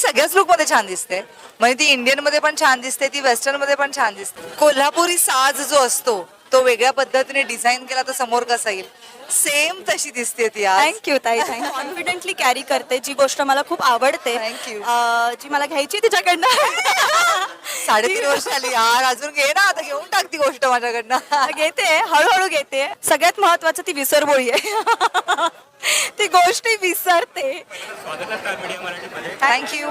सगळ्याच लुकमध्ये छान दिसते. म्हणजे ती इंडियनमध्ये पण छान दिसते ती वेस्टर्नमध्ये पण छान दिसते. कोल्हापुरी साज जो असतो तो वेगळ्या पद्धतीने डिझाईन केला तर समोर कसा येईल? सेम तशी दिसते ती आज. थँक्यू ताई थँक्यू कॉन्फिडेंटली कॅरी करते जी गोष्ट मला खूप आवडते. Thank you. अं, जी मला घ्यायची आहे तिच्याकडनं. साडेतीन वर्ष आली यार अजून घे ना आता घेऊन टाक ती गोष्ट माझ्याकडनं. घेते हळूहळू घेते. सगळ्यात महत्वाचं ती विसरबोळी आहे. ती गोष्टी विसरते. थँक्यू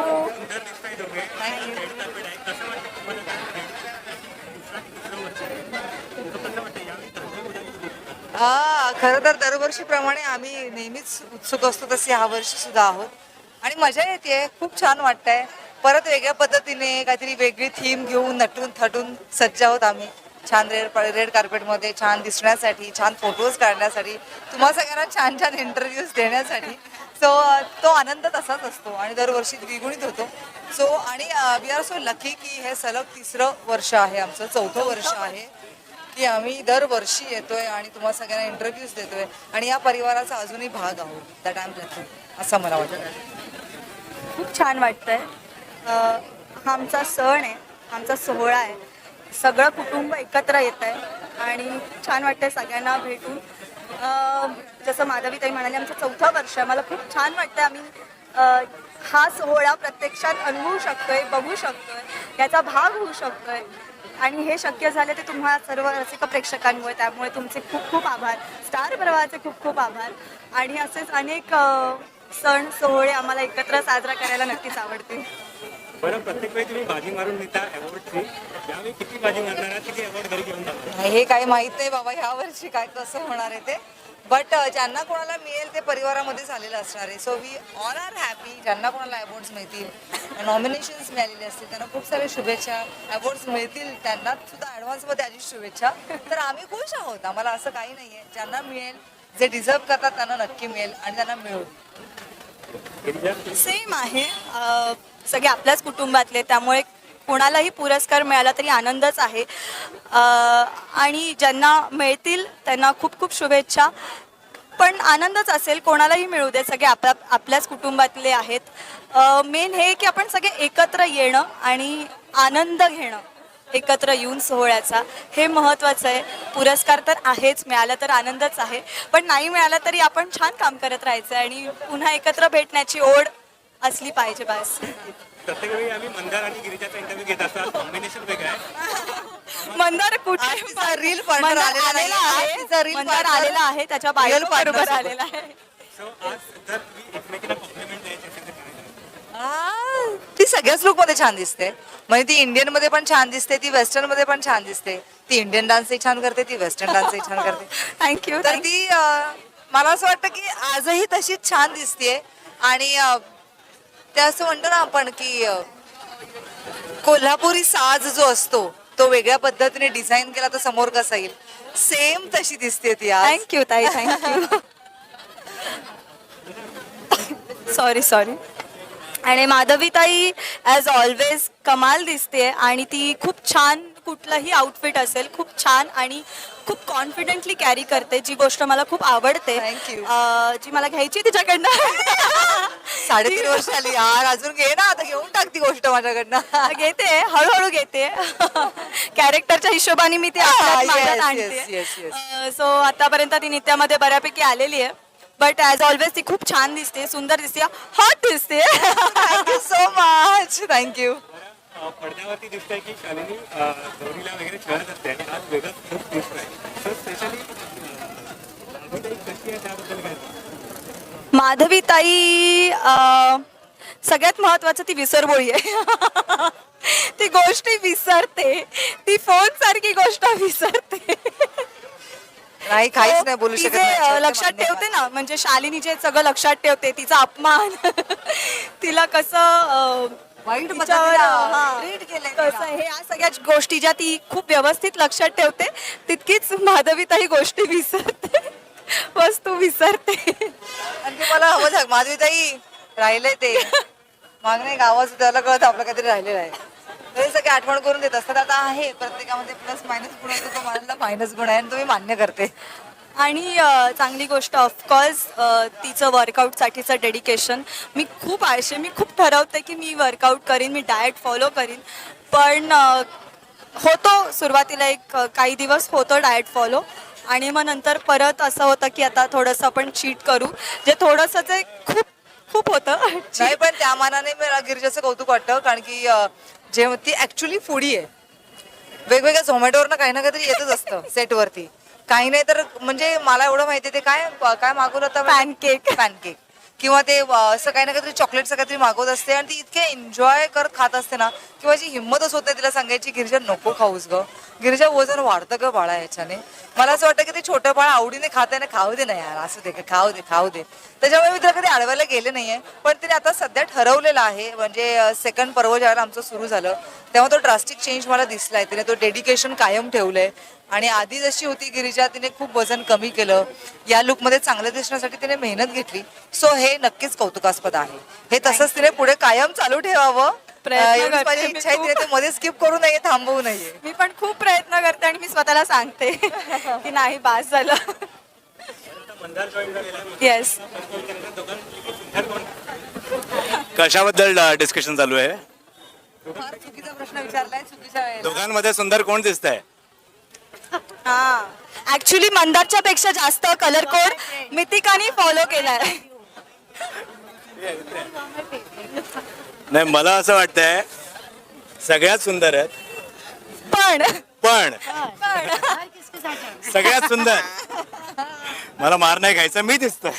हा खरं तर दरवर्षीप्रमाणे आम्ही नेहमीच उत्सुक असतो तसे ह्या वर्षी सुद्धा आहोत. आणि मजा येते खूप छान वाटतंय. परत वेगळ्या पद्धतीने काहीतरी वेगळी थीम घेऊन नटून थटून सज्ज आहोत आम्ही. छान रेड रेड कार्पेटमध्ये छान दिसण्यासाठी छान फोटोज काढण्यासाठी तुम्हा सगळ्यांना छान छान इंटरव्ह्यूज देण्यासाठी. सो तो आनंद तसाच असतो आणि दरवर्षी द्विगुणित होतो. सो आणि वी आर सो लकी की हे सलग तिसरं वर्ष आहे आमचं चौथं वर्ष आहे. की आम्ही दरवर्षी येतोय आणि तुम्हाला सगळ्यांना इंटरव्ह्यूज देतोय. आणि या परिवाराचा अजूनही भाग आहोत. दॅट आय एम असं मला वाटतं. खूप छान वाटतंय. हा आमचा सण आहे. आमचा सोहळा आहे. सगळं कुटुंब एकत्र येत आहे आणि छान वाटतंय सगळ्यांना भेटून. जसं माधवीताई म्हणाले आमचं चौथं वर्ष आहे. मला खूप छान वाटतं आम्ही हा सोहळा प्रत्यक्षात अनुभवू शकतोय बघू शकतोय. याचा भाग होऊ शकतोय. आणि हे शक्य झाले ते तुम्हा सर्व रसिक प्रेक्षकांमुळे त्यामुळे तुमचे खूप खूप आभार. स्टार प्रवाहाचे खूप खूप आभार. आणि असेच अनेक सण सोहळे आम्हाला एकत्र साजरा करायला नक्कीच आवडतील. बरं प्रत्येक वेळी तुम्ही बाजी मारून देता अवॉर्डची यावेळी किती बाजी मारणार किती अवॉर्ड घरी घेऊन जाणार हे काही माहीत नाही बाबा ह्या वर्षी काय कसं होणार आहे ते. बट ज्यांना कोणाला मिळेल ते परिवारामध्ये झालेलं असणार आहे. So we all are happy ज्यांना कोणाला अवॉर्ड्स मिळतील नॉमिनेशन्स मिळालेले असतील त्यांना खूप सारे शुभेच्छा. अवॉर्ड्स मिळतील त्यांना सुद्धा ॲडव्हान्समध्ये आधी शुभेच्छा. तर आम्ही खुश आहोत. आम्हाला असं काही नाही आहे ज्यांना मिळेल जे डिझर्व करतात त्यांना नक्की मिळेल आणि त्यांना मिळू सेम आहे. सगळे आपल्याच कुटुंबातले त्यामुळे कोणालाही पुरस्कार मिळाला तरी आनंदच आहे. आणि ज्यांना मिळतील त्यांना खूप खूप शुभेच्छा. पण आनंदच असेल कोणालाही मिळू दे. सगळे आपल्या आपल्याच कुटुंबातले आहेत. मेन हे की आपण सगळे एकत्र येणं आणि आनंद घेणं. एकत्र येऊन सोहळ्याचा. हे महत्त्वाचं आहे. पुरस्कार तर आहेच मिळाला तर आनंदच आहे. पण नाही मिळाला तरी आपण छान काम करत राहायचं आहे आणि पुन्हा एकत्र भेटण्याची ओढ असली पाहिजे बस. प्रत्येक वेळी आम्ही मंदार आणि गिरिजाचा इंटरव्ह्यू घेत असतात. कॉम्बिनेशन वेगळं आहे. मंदार कुठे मंदार आलेला आहे. मंदार आलेला आहे. त्याच्या partner बरोबर. आलेला आहे. सो आज जर तुम्ही एकमेकीला कॉम्प्लिमेंट द्यायची असेल तर काय? कराल? आ, ती सगळ्याच लुकमध्ये छान दिसते. म्हणजे ती इंडियनमध्ये पण छान दिसते ती वेस्टर्नमध्ये पण छान दिसते. ती इंडियन डान्सही छान करते ती वेस्टर्न डान्सही छान करते. थँक्यू तर ती अ, मला असं वाटतं की आजही तशीच छान दिसते आणि अ, ते असं म्हणतो ना आपण की अ, कोल्हापुरी साज जो असतो तो वेगळ्या पद्धतीने डिझाईन केला तर समोर कसा येईल? सेम तशी दिसते ती आज. थँक्यू ताई थँक्यू सॉरी सॉरी आणि माधवीताई ॲज ऑलवेज कमाल दिसते आणि ती खूप छान कुठलंही आउटफिट असेल खूप छान आणि खूप कॉन्फिडेंटली कॅरी करते जी गोष्ट मला खूप आवडते. अं, जी मला घ्यायची तिच्याकडनं. साडेतीन वर्ष आली यार अजून घे ना आता घेऊन टाक ती गोष्ट माझ्याकडनं. घेते हळूहळू घेते. कॅरेक्टरच्या हिशोबाने मी ती Ah, yes, आणते. yes, yes, yes. सो आतापर्यंत ती नित्यामध्ये बऱ्यापैकी आलेली आहे. बट ॲज ऑलवेज ती खूप छान दिसते सुंदर दिसते हॉट दिसते. Thank you so much thank you um, पडद्यावरती दिसतंय की शालिनी अं, गौरीला वगैरे खेळत असते आणि आज वेगळं खूप दिसतोय. सो स्पेशली कशी आहे त्याबद्दल काय? सांगाल? माधवीताई सगळ्यात महत्वाचं ती विसरबोळी आहे. ती गोष्टी विसरते. ती फोन सारखी गोष्ट विसरते. नाही काहीच नाही बोलू ती शकत जे, नाही. अ, याच्यावर लक्षात ठेवते ना म्हणजे शालिनी जे सगळं लक्षात ठेवते तिचा अपमान. तिला कसं वाईट तिच्यावर, पद्धतीनं हा, treat केलंय कसं. हे या सगळ्या गोष्टी ज्या ती खूप व्यवस्थित लक्षात ठेवते तितकीच माधवीताई गोष्टी विसरते. वस्तू विसरते. आणि ते मला हवं झालं माधवीताई राहिलंय ते. माग नाही गावाचं त्याला कळत आपलं काहीतरी राहिलेलं आहे. म्हणजे हे सगळे आठवण करून देत असतात. आता आहे प्रत्येकामध्ये प्लस मायनस गुण असतो तो मला मायनस गुण आहे आणि तो मी मान्य करते. आणि अ, चांगली गोष्ट ऑफकोर्स तिचं वर्कआउटसाठीचं डेडिकेशन मी खूप आळशी मी खूप ठरवते की मी वर्कआउट करीन मी डाएट फॉलो करीन. पण अ, होतो सुरुवातीला एक अ, काही दिवस होतो डाएट फॉलो आणि मग नंतर परत असं होतं की आता थोडंसं आपण चीट करू. जे थोडंसं जे खूप खूप होतं. नाही पण त्या मानाने मला गिरिजाचं कौतुक वाटतं कारण की अं, जेव्हा ती ऍक्च्युली फुडी आहे. वेगवेगळ्या झोमॅटोवरनं काही ना काहीतरी येतच असतं सेटवरती काही नाही तर म्हणजे मला एवढं माहिती ते काय काय मागवलं होतं? Pancake. पॅनकेक किंवा ते असं काही ना काहीतरी चॉकलेटचं काहीतरी मागवत असते आणि ती इतके एन्जॉय करत खात असते ना किंवा जी हिंमतच होत नाही तिला सांगायची गिरिजा नको खाऊस ग. गिरिजा वजन वाढतं ग बाळा याच्याने मला असं वाटतं की ते छोटं बाळ आवडीने खात ना खाऊ दे ना यार असं दे खाऊ दे खाऊ दे. त्याच्यामुळे मी तिला कधी अडवायला गेले नाहीये. पण तिने आता सध्या ठरवलेलं आहे म्हणजे सेकंड पर्व ज्यावेळेला आमचं सुरू झालं तेव्हा तो ड्रास्टिक चेंज मला दिसलाय. तिने तो डेडिकेशन कायम ठेवलंय. आणि आधी जशी होती गिरिजा तिने खूप वजन कमी केलं. या लुकमध्ये चांगलं दिसण्यासाठी तिने मेहनत घेतली. सो हे नक्कीच कौतुकास्पद आहे. हे तसंच तिने पुढे कायम चालू ठेवावं. एवढीच माझी इच्छा आहे तिने. ते मध्ये स्किप करू नये थांबवू नये. मी पण खूप प्रयत्न करते आणि मी स्वतःला सांगते की नाही बास झालं. येस कशाबद्दल डिस्कशन चालू आहे? फार चुकीचा प्रश्न विचारलाय चुकीच्या वेळेला दोघांमध्ये सुंदर कोण दिसतंय? हा. ऍक्च्युली मंदारच्या पेक्षा जास्त कलर कोड मितिकानी फॉलो केलाय. नाही मला असं वाटतंय सगळ्यात सुंदर आहेत. पण. पण. पण. सगळ्यात सुंदर. मला मार नाही खायचं मी दिसतोय.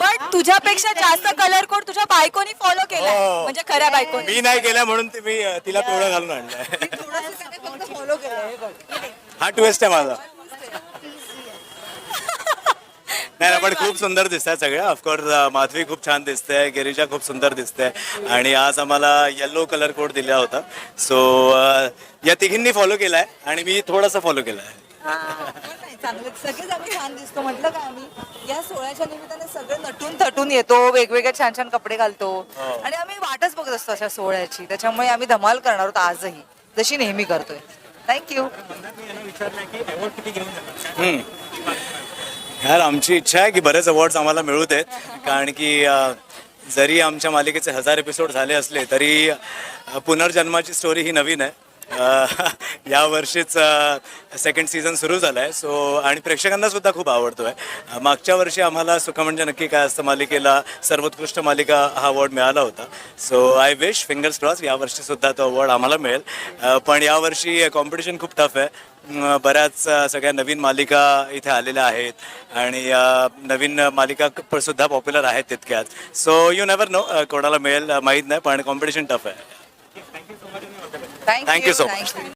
पण तुझ्यापेक्षा जास्त कलर कोड तुझ्या बायकोनी फॉलो केलाय. हो. म्हणजे खऱ्या बायकोनी. मी नाही केल्या म्हणून ते मी अं, तिला पिवळं घालून आणलंय. फॉलो केलं हे हा ट्विस्ट आहे माझा. नाही पण खूप सुंदर दिसत आहे सगळ्या ऑफकोर्स माधवी खूप छान दिसते गिरिजा खूप सुंदर दिसते आणि आज आम्हाला येल्लो कलर कोड दिला होता. सो या तिघींनी फॉलो केलाय आणि मी थोडासा फॉलो केलाय. चांगलं सगळेच आम्ही छान दिसतो. म्हटलं का आम्ही? या सोहळ्याच्या निमित्ताने सगळे नटून थटून येतो वेगवेगळे छान छान कपडे घालतो. आणि आम्ही वाटच बघत असतो अशा सोहळ्याची. त्याच्यामुळे आम्ही धमाल करणार आहोत आजही. जशी नेहमी करतोय. थँक्यू. यार आमची इच्छा आहे की बरेच अवॉर्ड्स आम्हाला मिळू देत कारण की अ, जरी आमच्या मालिकेचे हजार एपिसोड झाले असले तरी अ, पुनर्जन्माची स्टोरी ही नवीन आहे. या वर्षीच सेकंड सीझन सुरू झालं आहे सो आणि प्रेक्षकांना सुद्धा खूप आवडतो आहे मागच्या वर्षी आम्हाला सुख म्हणजे नक्की काय असतं मालिकेला सर्वोत्कृष्ट मालिका हा अवॉर्ड मिळाला होता. So I wish fingers cross यावर्षी सुद्धा तो अवॉर्ड आम्हाला मिळेल. पण पण यावर्षी कॉम्पिटिशन खूप टफ आहे. बऱ्याच सगळ्या नवीन मालिका इथे आलेल्या आहेत. आणि नवीन मालिका सुद्धा पॉप्युलर आहेत तितक्यात. सो यू नेवर नो कोणाला मिळेल माहीत नाही पण कॉम्पिटिशन टफ आहे. Thank, Thank you. you so Thank much. You.